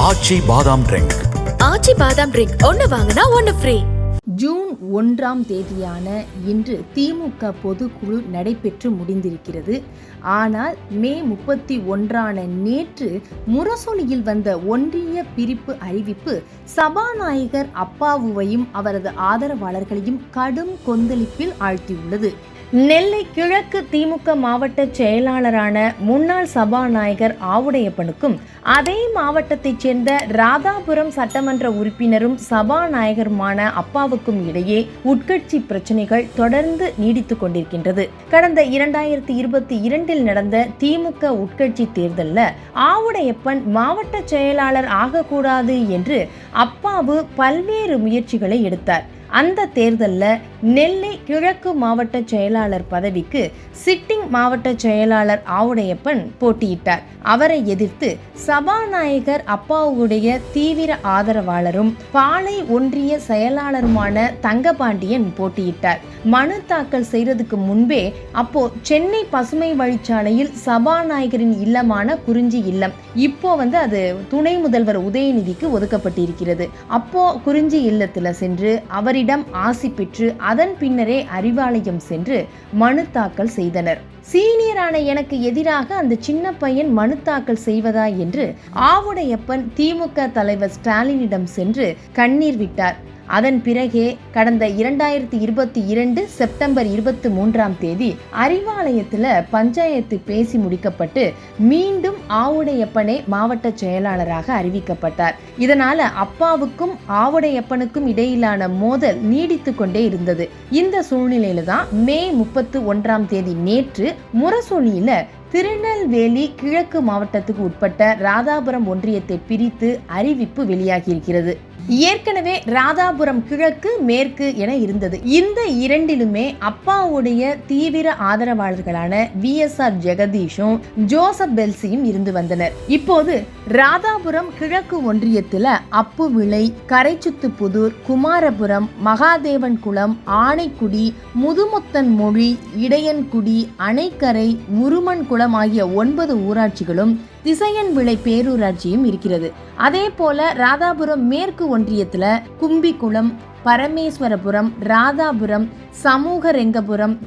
ஆச்சி பாதாம் ட்ரிங்க் ஆச்சி பாதாம் ட்ரிங்க் ஒன்னு வாங்கினா ஒன்னு ஃப்ரீ ஜூன் ஒன்றாம் தேதியான இன்று திமுக பொதுக்குழு நடைபெற்று முடிந்திருக்கிறது. ஆனால் மே முப்பத்தி ஒன்றான நேற்று முரசொலியில் வந்த ஒன்றிய பிரிப்பு அறிவிப்பு சபாநாயகர் அப்பாவுவையும் அவரது ஆதரவாளர்களையும் கடும் கொந்தளிப்பில் ஆழ்த்தியுள்ளது. நெல்லை கிழக்கு திமுக மாவட்ட செயலாளரான முன்னாள் சபாநாயகர் ஆவுடையப்பனுக்கும் அதே மாவட்டத்தைச் சேர்ந்த ராதாபுரம் சட்டமன்ற உறுப்பினரும் சபாநாயகருமான அப்பாவுக்கும் இடையே உட்கட்சி பிரச்சனைகள் தொடர்ந்து நீடித்துக் கொண்டிருக்கின்றது. கடந்த இரண்டாயிரத்தி இருபத்தி இரண்டில் நடந்த திமுக உட்கட்சி தேர்தலில் ஆவுடையப்பன் மாவட்ட செயலாளர் ஆகக்கூடாது என்று அப்பாவு பல்வேறு முயற்சிகளை எடுத்தார். அந்த தேர்தலில் நெல்லை கிழக்கு மாவட்ட செயலாளர் பதவிக்கு சிட்டிங் மாவட்ட செயலாளர் ஆவுடையப்பன் போட்டியிட்டார். அவரை எதிர்த்து சபாநாயகர் அப்பாவுடைய தீவிர ஆதரவாளரும் பாலை ஒன்றிய செயலாளருமான தங்கபாண்டியன் போட்டியிட்டார். மனு தாக்கல் செய்யறதுக்கு முன்பே அப்போ சென்னை பசுமை வழிச்சாலையில் சபாநாயகரின் இல்லமான குறிஞ்சி இல்லம் இப்போ வந்து அது துணை முதல்வர் உதயநிதிக்கு ஒதுக்கப்பட்டிருக்கிறது. அப்போ குறிஞ்சி இல்லத்தில் சென்று அவரிடம் ஆசி பெற்று அதன் பின்னரே அறிவாலயம் சென்று மனு தாக்கல் செய்தனர். சீனியரான எனக்கு எதிராக அந்த சின்ன பையன் மனு தாக்கல் செய்வதா என்று ஆவுடையப்பன் திமுக தலைவர் ஸ்டாலினிடம் சென்று கண்ணீர் விட்டார். அதன் பிறகே கடந்த இரண்டாயிரத்தி இருபத்தி இரண்டு செப்டம்பர் இருபத்தி மூன்றாம் தேதி அறிவாலயத்தில் பஞ்சாயத்து பேசி முடிக்கப்பட்டு மீண்டும் ஆவுடையப்பனே மாவட்ட செயலாளராக அறிவிக்கப்பட்டார். இதனால அப்பாவுக்கும் ஆவுடையப்பனுக்கும் இடையிலான மோதல் நீடித்து கொண்டே இருந்தது. இந்த சூழ்நிலையில தான் மே முப்பத்து ஒன்றாம் தேதி நேற்று முரசொலியில திருநெல்வேலி கிழக்கு மாவட்டத்துக்கு உட்பட்ட ராதாபுரம் ஒன்றியத்தை பிரித்து அறிவிப்பு வெளியாகியிருக்கிறது. ஏற்கனவே ராதாபுரம் கிழக்கு மேற்கு என இருந்தது. இந்த இரண்டிலுமே அப்பாவுடைய தீவிர ஆதரவாளர்களான வி எஸ் ஆர் ஜெகதீஷும் ஜோசப் பெல்சியும் இருந்து வந்தனர். இப்போது ராதாபுரம் கிழக்கு ஒன்றியத்தில் அப்பு விளை புதூர் குமாரபுரம் மகாதேவன் குளம் ஆனைக்குடி முதுமுத்தன் மொழி இடையன்குடி அணைக்கரை முருமன் குளம் ஆகிய ஒன்பது ஊராட்சிகளும் திசையன் விளை பேரூராட்சியும் இருக்கிறது. அதே போல ராதாபுரம் மேற்கு ஒன்றியத்துல கும்பிக்குளம் பரமேஸ்வரபுரம் ராதாபுரம் சமூக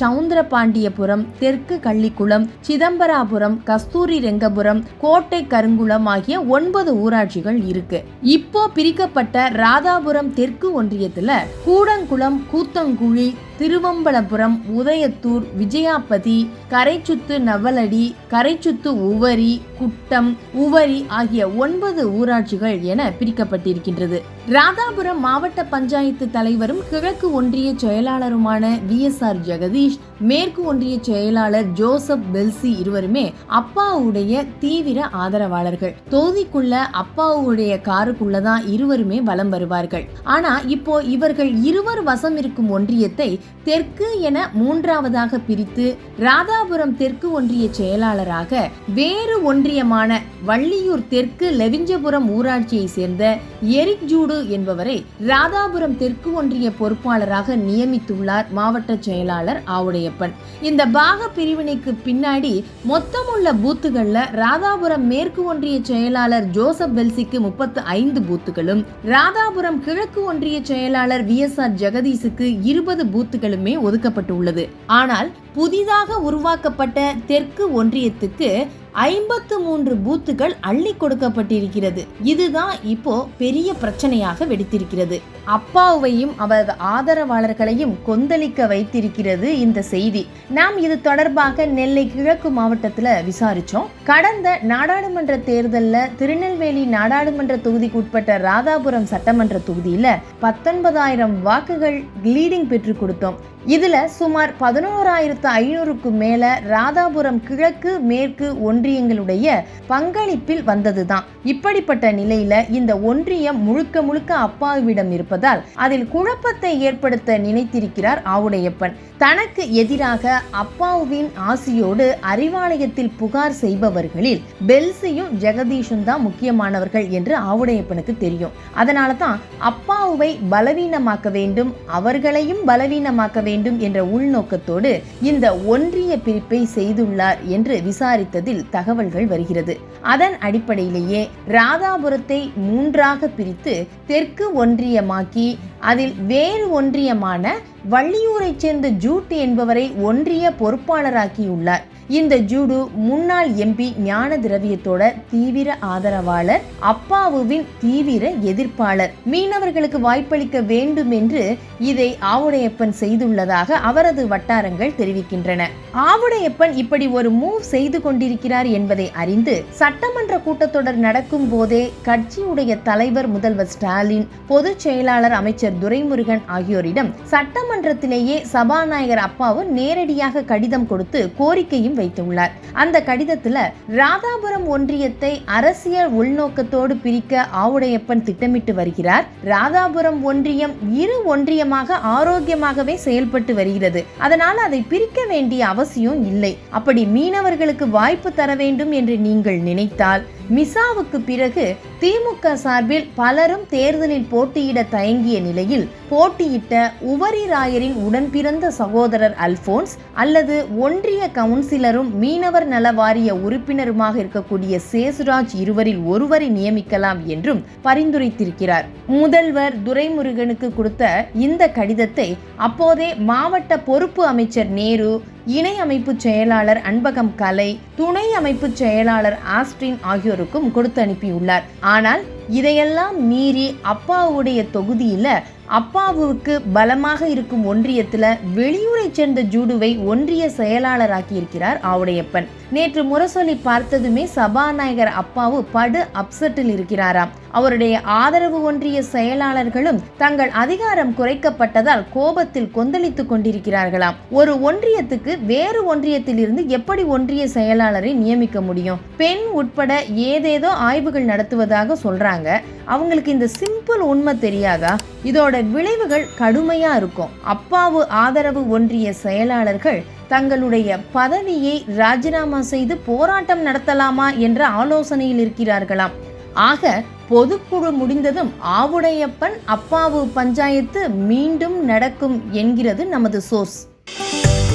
சவுந்தரபாண்டியபுரம் தெற்கு கள்ளிக்குளம் சிதம்பராபுரம் கஸ்தூரி ரெங்கபுரம் கோட்டை கருங்குளம் ஆகிய ஒன்பது ஊராட்சிகள் இருக்கு. இப்போ பிரிக்கப்பட்ட ராதாபுரம் தெற்கு ஒன்றியத்துல கூடங்குளம் கூத்தங்குழி திருவம்பலபுரம் உதயத்தூர் விஜயாபதி கரைச்சுத்து நவலடி கரைச்சுத்து உவரி குட்டம் உவரி ஆகிய ஒன்பது ஊராட்சிகள் என பிரிக்கப்பட்டிருக்கின்றது. ராதாபுரம் மாவட்ட பஞ்சாயத்து தலைவரும் கிழக்கு ஒன்றிய செயலாளருமான வி எஸ் ஆர் ஜெகதீஷ் மேற்கு ஒன்றிய செயலாளர் ஜோசப் பெல்சி இருவருமே அப்பாவுடைய தீவிர ஆதரவாளர்கள். தொகுதிக்குள்ள அப்பாவுடைய காருக்குள்ளதான் இருவருமே வலம் வருவார்கள். ஆனா இப்போ இவர்கள் இருவர் வசம் இருக்கும் ஒன்றியத்தை தெற்கு என மூன்றாவதாக பிரித்து ராதாபுரம் தெற்கு ஒன்றிய செயலாளராக வேறு ஒன்றியமான வள்ளியூர் தெற்கு லெவிஞ்சபுரம் ஊராட்சியை சேர்ந்த எரிக் ஜூடு என்பவரை ராதாபுரம் தெற்கு ஒன்றிய பொறுப்பாளராக நியமித்துள்ளார் மாவட்ட செயலாளர் ஆவுடையப்பன் இந்த பாக பிரிவினைக்கு பின்னாடி மொத்தமுள்ள பூத்துகள்ல ராதாபுரம் மேற்கு ஒன்றிய செயலாளர் ஜோசப் பெல்சிக்கு முப்பத்து ஐந்து பூத்துகளும் ராதாபுரம் கிழக்கு ஒன்றிய செயலாளர் வி எஸ் ஆர் ஜெகதீஷுக்கு இருபது பூத்துகளுமே ஒதுக்கப்பட்டு உள்ளது ஆனால் புதிதாக உருவாக்கப்பட்ட தெற்கு ஒன்றியத்துக்கு ஐம்பத்து மூன்று பூத்துகள் அள்ளி கொடுக்கப்பட்டிருக்கிறது. இதுதான் இப்போ பெரிய பிரச்சனையாக வெடித்திருக்கிறது. அப்பாவையும் அவரது ஆதரவாளர்களையும் கொந்தளிக்க வைத்திருக்கிறது இந்த செய்தி. நாம் இது தொடர்பாக நெல்லை கிழக்கு மாவட்டத்தில் விசாரிச்சோம். கடந்த நாடாளுமன்ற தேர்தலில் திருநெல்வேலி நாடாளுமன்ற தொகுதிக்குட்பட்ட ராதாபுரம் சட்டமன்ற தொகுதியில பத்தொன்பதாயிரம் வாக்குகள் லீடிங் பெற்றுக் கொடுத்தோம். இதுல சுமார் பதினோராயிரத்து ஐநூறுக்கு மேல ராதாபுரம் கிழக்கு மேற்கு ஒன்றியங்களுடைய பங்களிப்பில் வந்ததுதான். இப்படிப்பட்ட நிலையில இந்த ஒன்றியம் முழுக்க முழுக்க அப்பாவிடம் இருப்பதால் அதில் குழப்பத்தை ஏற்படுத்த நினைத்திருக்கிறார் ஆவுடையப்பன். தனக்கு எதிராக அப்பாவுவின் ஆசியோடு அறிவாலயத்தில் புகார் செய்பவர்களில் பெல்சியும் ஜெகதீஷும் தான் முக்கியமானவர்கள் என்று ஆவுடையப்பனுக்கு தெரியும். அதனால தான் அப்பாவை பலவீனமாக்க வேண்டும் அவர்களையும் பலவீனமாக்க வேண்டும் என்ற உள்நோக்கத்தோடு இந்த ஒன்றிய பிரிப்பை செய்துள்ளார் என்று விசாரித்ததில் தகவல்கள் வருகிறது. அதன் அடிப்படையிலேயே ராதாபுரத்தை மூன்றாக பிரித்து தெற்கு ஒன்றியமாக்கி அதில் வேறு ஒன்றியமான வள்ளியூரைச் சேர்ந்த ஜூட் என்பவரை ஒன்றிய பொறுப்பாளராக்கியுள்ளார். இந்த ஜூடு முன்னாள் எம்பி ஞான திரவியத்தோட தீவிர ஆதரவாளர் அப்பாவுவின் தீவிர எதிர்ப்பாளர். மீனவர்களுக்கு வாய்ப்பளிக்க வேண்டும் என்று இதை ஆவுடையப்பன் செய்துள்ளதாக அவரது வட்டாரங்கள் தெரிவிக்கின்றன. ஆவுடையப்பன் இப்படி ஒரு மூவ் செய்து கொண்டிருக்கிறார் என்பதை அறிந்து சட்டமன்ற கூட்டத்தொடர் நடக்கும் போதே கட்சியுடைய தலைவர் முதல்வர் ஸ்டாலின் பொதுச் செயலாளர் அமைச்சர் துரைமுருகன் ஆகியோரிடம் சட்டமன்றத்திலேயே சபாநாயகர் அப்பாவு நேரடியாக கடிதம் கொடுத்து கோரிக்கையும் வைத்துள்ளார். அந்த கடிதத்துல ராதாபுரம் ஒன்றியத்தை அரசியல் உள்நோக்கத்தோடு பிரிக்க ஆவுடையப்பன் திட்டமிட்டு வருகிறார். ராதாபுரம் ஒன்றியம் இரு ஒன்றியமாக ஆரோக்கியமாகவே செயல்பட்டு வருகிறது. அதனால் அதை பிரிக்க வேண்டிய அவசியம் இல்லை. அப்படி மீனவர்களுக்கு வாய்ப்பு தர வேண்டும் என்று நீங்கள் நினைத்தால் மிசாவுக்கு பிறகு திமுக சார்பில் பலரும் தேர்தலில் போட்டியிட தயங்கிய நிலையில் போட்டியிட்ட உவரி ராயரின் உடன்பிறந்த சகோதரர் அல்போன்ஸ் அல்லது ஒன்றிய கவுன்சிலரும் மீனவர் நல வாரிய உறுப்பினருமாக இருக்கக்கூடிய சேசுராஜ் இருவரில் ஒருவரை நியமிக்கலாம் என்றும் பரிந்துரைத்திருக்கிறார். முதல்வர் துரைமுருகனுக்கு கொடுத்த இந்த கடிதத்தை அப்போதே மாவட்ட பொறுப்பு அமைச்சர் நேரு இணை அமைப்பு செயலாளர் அன்பகம் கலை துணை அமைப்பு செயலாளர் ஆஸ்டின் ஆகியோர் ஆகியோருக்கும் கொடுத்து அனுப்பியுள்ளார். ஆனால் இதையெல்லாம் மீறி அப்பாவுடைய தொகுதியில அப்பாவுக்கு பலமாக இருக்கும் ஒன்றியத்தில் வெளியூரை சேர்ந்த ஜூடுவை ஒன்றிய செயலாளராக்கியிருக்கிறார் ஆவுடையப்பன். நேற்று முரசொலி பார்த்ததுமே சபாநாயகர் அப்பாவு படு அப்செட்டில் இருக்கிறாராம் அவருடைய ஆதரவு ஒன்றிய செயலாளர்களும் தங்கள் அதிகாரம் குறைக்கப்பட்டதால் கோபத்தில் கொந்தளித்துக் கொண்டிருக்கிறார்களாம். ஒரு ஒன்றியத்துக்கு வேறு ஒன்றியத்தில் இருந்து எப்படி ஒன்றிய செயலாளரை நியமிக்க முடியும்? பெண் உட்பட ஏதேதோ ஆய்வுகள் நடத்துவதாக சொல்றாங்க. அவங்களுக்கு இந்த சிம்பிள் உண்மை தெரியாதா? இதோட விளைவுகள் கடுமையா இருக்கும். அப்பாவு ஆதரவு ஒன்றிய செயலாளர்கள் தங்களுடைய பதவியை ராஜினாமா செய்து போராட்டம் நடத்தலாமா என்ற ஆலோசனையில் இருக்கிறார்களாம். ஆக பொதுக்குழு முடிந்ததும் ஆவுடையப்பன் அப்பாவு பஞ்சாயத்து மீண்டும் நடக்கும் என்கிறது நமது சோர்ஸ்.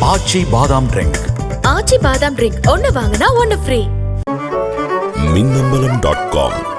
ஆச்சி பாதாம் ட்ரிங்க். ஆச்சி பாதாம் ட்ரிங்க். ஒன்னு வாங்கினா ஒன்னு ஃப்ரீ. Minnambalam dot com.